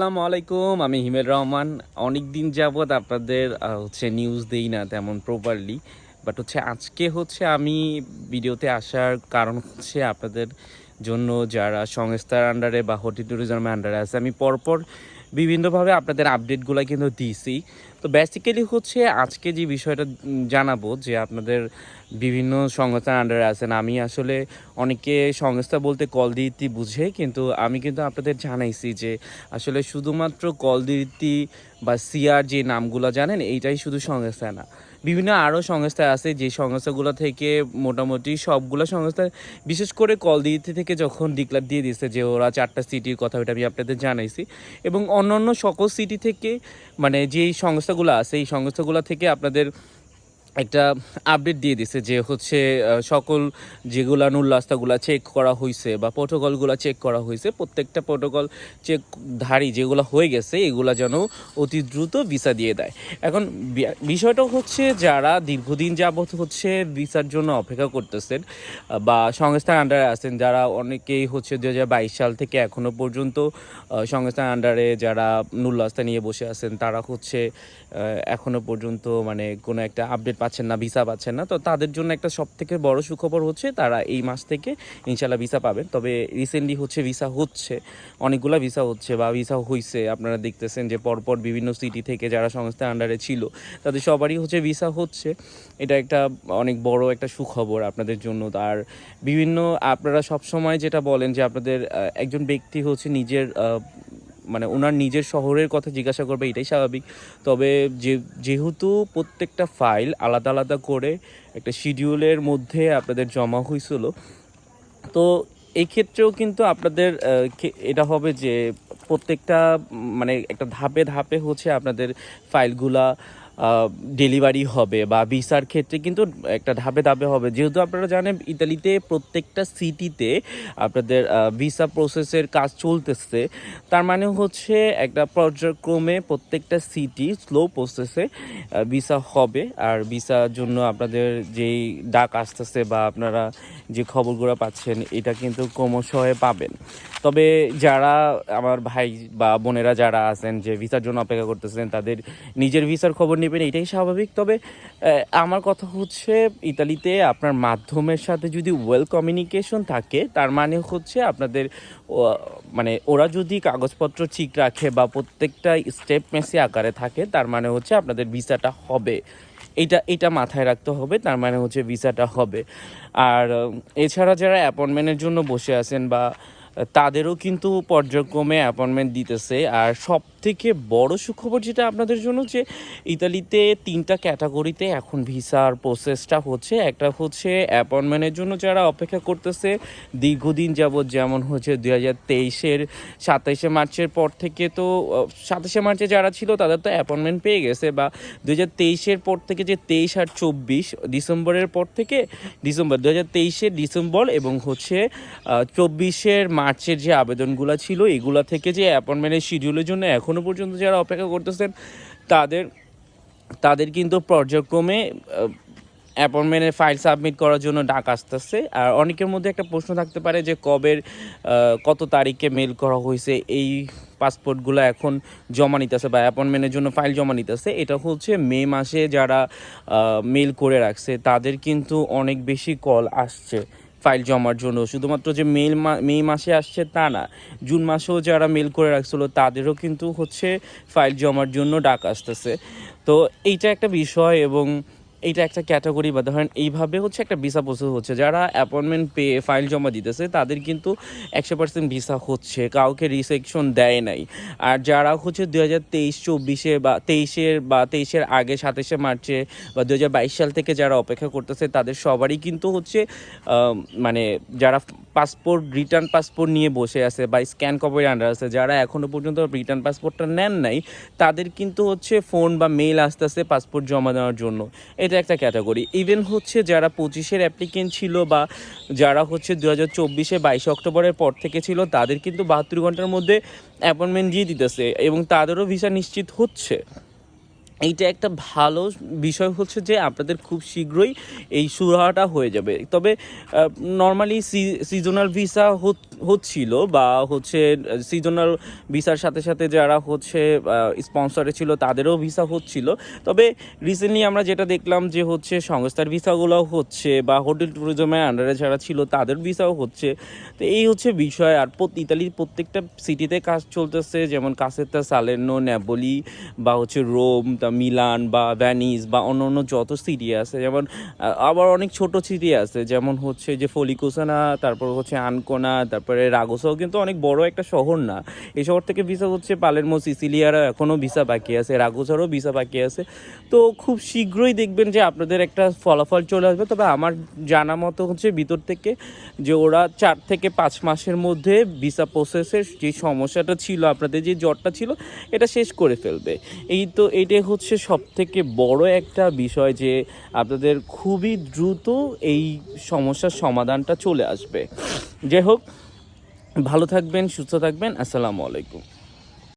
আসসালামু আলাইকুম আমি হিমেল রহমান। অনেক দিন যাবৎ আপনাদের হচ্ছে নিউজ দেই না তেমন প্রপারলি বাট হচ্ছে আজকে হচ্ছে আমি ভিডিওতে আসার কারণ হচ্ছে আপনাদের জন্য যারা সংস্থার আন্ডারে বা হোটেল ট্যুরিজমের আন্ডারে আছে, আমি পরপর বিভিন্নভাবে আপনাদের আপডেটগুলো কিন্তু দিয়েছি তো বেসিক্যালি হচ্ছে আজকে যে বিষয়টা জানাব যে আপনাদের বিভিন্ন সংস্থার আন্ডারে আছেন, আমি আসলে অনেকে সংস্থা বলতে কল দিতি বুঝে, কিন্তু আমি কিন্তু আপনাদের জানাইছি যে আসলে শুধুমাত্র কল দিতি বা সিআর যে নামগুলো জানেন, এইটাই শুধু সংস্থা না। বিভিন্ন আরও সংস্থা আছে, যে সংস্থাগুলো থেকে মোটামুটি সবগুলো সংস্থা, বিশেষ করে কল দিতে থেকে যখন ডিক্লার দিয়ে দিয়েছে যে ওরা চারটা সিটির কথা ওটা আমি আপনাদের জানাইছি। এবং অন্যান্য সকল সিটি থেকে মানে যেই সংস্থাগুলো আছে এই সংস্থাগুলো থেকে আপনাদের একটা আপডেট দিয়ে দিছে যে হচ্ছে সকল যেগুলা নুল্লাস্তাগুলো চেক করা হয়েছে বা প্রোটোকলগুলো চেক করা হয়েছে প্রত্যেকটা প্রোটোকল চেক ধারী যেগুলো হয়ে গেছে এগুলা যেন অতি দ্রুত ভিসা দিয়ে দেয়। এখন বিষয়টা হচ্ছে যারা দীর্ঘদিন যাবৎ হচ্ছে ভিসার জন্য অপেক্ষা করতেছেন বা সংস্থার আন্ডারে আছেন যারা অনেকেই হচ্ছে দু হাজার বাইশ সাল থেকে এখনও পর্যন্ত সংস্থার আন্ডারে যারা নুল্লাস্তা নিয়ে বসে আছেন তারা হচ্ছে আহ, এখনও পর্যন্ত মানে কোনো একটা আপডেট পাচ্ছেন না, ভিসা পাচ্ছেন না, তো তাদের জন্য একটা সব থেকে বড় সুখবর হচ্ছে তারা এই মাস থেকে ইনশাল্লাহ ভিসা পাবেন। তবে রিসেন্টলি হচ্ছে ভিসা হচ্ছে, অনেকগুলা ভিসা হচ্ছে বা ভিসা হইছে, আপনারা দেখতেছেন যে পরপর বিভিন্ন সিটি থেকে যারা সংস্থার আন্ডারে ছিল, তাদের সবারই হচ্ছে ভিসা হচ্ছে। এটা একটা অনেক বড় একটা সুখবর আপনাদের জন্য। আর বিভিন্ন, আপনারা সব সময় যেটা বলেন যে আপনাদের একজন ব্যক্তি হচ্ছে নিজের মানে ওনার নিজের শহরের কথা জিজ্ঞাসা করবে, এটাই স্বাভাবিক। তবে যে, যেহেতু প্রত্যেকটা ফাইল আলাদা আলাদা করে একটা শিডিউলের মধ্যে আপনাদের জমা হয়েছিল তো এই ক্ষেত্রেও কিন্তু আপনাদের এটা হবে যে প্রত্যেকটা মানে একটা ধাপে ধাপে হচ্ছে আপনাদের ফাইলগুলা ডেলিভারি হবে বা ভিসার ক্ষেত্রে কিন্তু একটা ধাপে ধাপে হবে। যেহেতু আপনারা জানেন, ইতালিতে প্রত্যেকটা সিটিতে আপনাদের ভিসা প্রসেসের কাজ চলতেছে। তার মানে হচ্ছে একটা পর্যায়ক্রমে প্রত্যেকটা সিটি স্লো প্রসেসে ভিসা হবে। আর ভিসার জন্য আপনাদের যেই ডাক আসতেছে বা আপনারা যে খবরগুলো পাচ্ছেন, এটা কিন্তু ক্রমশ পাবেন। তবে যারা আমার ভাই বা বোনেরা যারা আছেন, যে ভিসার জন্য অপেক্ষা করতেছেন, তাদের নিজের ভিসার খবর নেবেন, এটাই স্বাভাবিক। তবে আমার কথা হচ্ছে, ইতালিতে আপনার মাধ্যমের সাথে যদি ওয়েল কমিউনিকেশন থাকে, তার মানে হচ্ছে আপনাদের মানে ওরা যদি কাগজপত্র ঠিক রাখে বা প্রত্যেকটা স্টেপ মেসি আকারে থাকে, তার মানে হচ্ছে আপনাদের ভিসাটা হবে। এটা এটা মাথায় রাখতে হবে, তার মানে হচ্ছে ভিসাটা হবে। আর, এছাড়া যারা অ্যাপয়েন্টমেন্টের জন্য বসে আছেন বা তাদেরও কিন্তু পর্যায়ক্রমে অ্যাপয়েন্টমেন্ট দিতেছে। আর সব থেকে বড় সুখবর যেটা আপনাদের জন্য যে, ইতালিতে তিনটা ক্যাটাগরিতে এখন ভিসার প্রসেসটা হচ্ছে। একটা হচ্ছে অ্যাপয়েন্টমেন্টের জন্য যারা অপেক্ষা করতেছে, দীর্ঘদিন যাবৎ যেমন হচ্ছে দুই হাজার তেইশের সাতাইশে মার্চের পর থেকে তো সাতাশে মার্চে যারা ছিল তাদের তো অ্যাপয়েন্টমেন্ট পেয়ে গেছে বা দু হাজার তেইশের পর থেকে যে তেইশ আর চব্বিশ ডিসেম্বরের পর থেকে ডিসেম্বর দু হাজার তেইশের ডিসেম্বর এবং হচ্ছে চব্বিশের মার্চের যে আবেদনগুলো ছিল, এগুলা থেকে যে অ্যাপয়েন্টমেন্টের শিডিউলের জন্য এখনও পর্যন্ত যারা অপেক্ষা করতেছেন, তাদের তাদের কিন্তু পর্যায়ক্রমে অ্যাপয়েন্টমেন্টের ফাইল সাবমিট করার জন্য ডাক আসতেছে। আর অনেকের মধ্যে একটা প্রশ্ন থাকতে পারে যে কবের কত তারিখে মেল করা হয়েছে, এই পাসপোর্টগুলো এখন জমা নিতেছে বা অ্যাপয়েন্টমেন্টের জন্য ফাইল জমা নিতেছে। এটা হচ্ছে মে মাসে যারা মেল করে রাখছে, তাদের কিন্তু অনেক বেশি কল আসছে। ফাইল জমার জন্য। শুধুমাত্র যে মেল মে মাসে আসছে তা না, জুন মাসেও যারা মেল করে রাখছিল তাদেরও কিন্তু হচ্ছে ফাইল জমার জন্য ডাক আসতেছে। তো এইটা একটা বিষয় এবং এইটা একটা ক্যাটাগরি বা ধরেন এইভাবে হচ্ছে একটা ভিসা প্রসেস হচ্ছে। যারা অ্যাপয়েন্টমেন্ট পেয়ে ফাইল জমা দিতেছে, তাদের কিন্তু একশো পার্সেন্ট ভিসা হচ্ছে, কাউকে রিসেকশন দেয় নাই। আর যারা হচ্ছে দু হাজার তেইশ চব্বিশে বা তেইশের বা তেইশের আগে সাতাশে মার্চে বা দু হাজার বাইশ সাল থেকে যারা অপেক্ষা করতেছে, তাদের সবারই কিন্তু হচ্ছে মানে যারা পাসপোর্ট রিটার্ন পাসপোর্ট নিয়ে বসে আছে বা স্ক্যান কপি আন্ডার আছে, যারা এখনও পর্যন্ত রিটার্ন পাসপোর্টটা নেন নাই, তাদের কিন্তু হচ্ছে ফোন বা মেল আসতেছে পাসপোর্ট জমা দেওয়ার জন্য। এটা একটা ক্যাটাগরি ইভেন হচ্ছে যারা পঁচিশের অ্যাপ্লিকেন্ট ছিল বা যারা হচ্ছে দু হাজার চব্বিশে বাইশে অক্টোবরের পর থেকে ছিল, তাদের কিন্তু বাহাত্তর ঘণ্টার মধ্যে অ্যাপয়েন্টমেন্ট দিয়ে দিতেছে এবং তাদেরও ভিসা নিশ্চিত হচ্ছে। এইটা একটা ভালো বিষয় হচ্ছে যে আপনাদের খুব শীঘ্রই এই সুরাহাটা হয়ে যাবে। তবে নর্মালি সিজনাল ভিসা হচ্ছিল বা হচ্ছে সিজনাল ভিসার সাথে সাথে যারা হচ্ছে স্পন্সরে ছিল তাদেরও ভিসা হচ্ছিল। তবে রিসেন্টলি আমরা যেটা দেখলাম যে হচ্ছে সংস্থার ভিসাগুলোও হচ্ছে বা হোটেল ট্যুরিজমের আন্ডারে যারা ছিল তাদের ভিসাও হচ্ছে। তো এই হচ্ছে বিষয়। আর ইতালির প্রত্যেকটা সিটিতে কাজ চলতেছে, যেমন কাসেতা সালেনো ন্যাপোলি বা হচ্ছে রোম মিলান বা ভ্যানিস বা অন্য অন্য যত সিটি আছে, যেমন আবার অনেক ছোট সিটি আছে, যেমন হচ্ছে যে ফলিকোসানা, তারপর হচ্ছে আনকোনা, তারপরে রাগোসাও কিন্তু অনেক বড় একটা শহর না। এই শহর থেকে ভিসা হচ্ছে পালেরমো সিসিলিয়ারও এখনও ভিসা বাকি আছে, রাগোসারও ভিসা বাকি আছে। তো খুব শীঘ্রই দেখবেন যে আপনাদের একটা ফলাফল চলে আসবে। তবে আমার জানা মতো হচ্ছে ভিতর থেকে যে ওরা চার থেকে পাঁচ মাসের মধ্যে ভিসা প্রসেসের যে সমস্যাটা ছিল, আপনাদের যে জ্বরটা ছিল, এটা শেষ করে ফেলবে। এই তো, এইটাই হচ্ছে সব থেকে বড় একটা বিষয় যে আপনাদের খুবই দ্রুত এই সমস্যার সমাধানটা চলে আসবে। যাই হোক, ভালো থাকবেন, সুস্থ থাকবেন, আসসালামু আলাইকুম।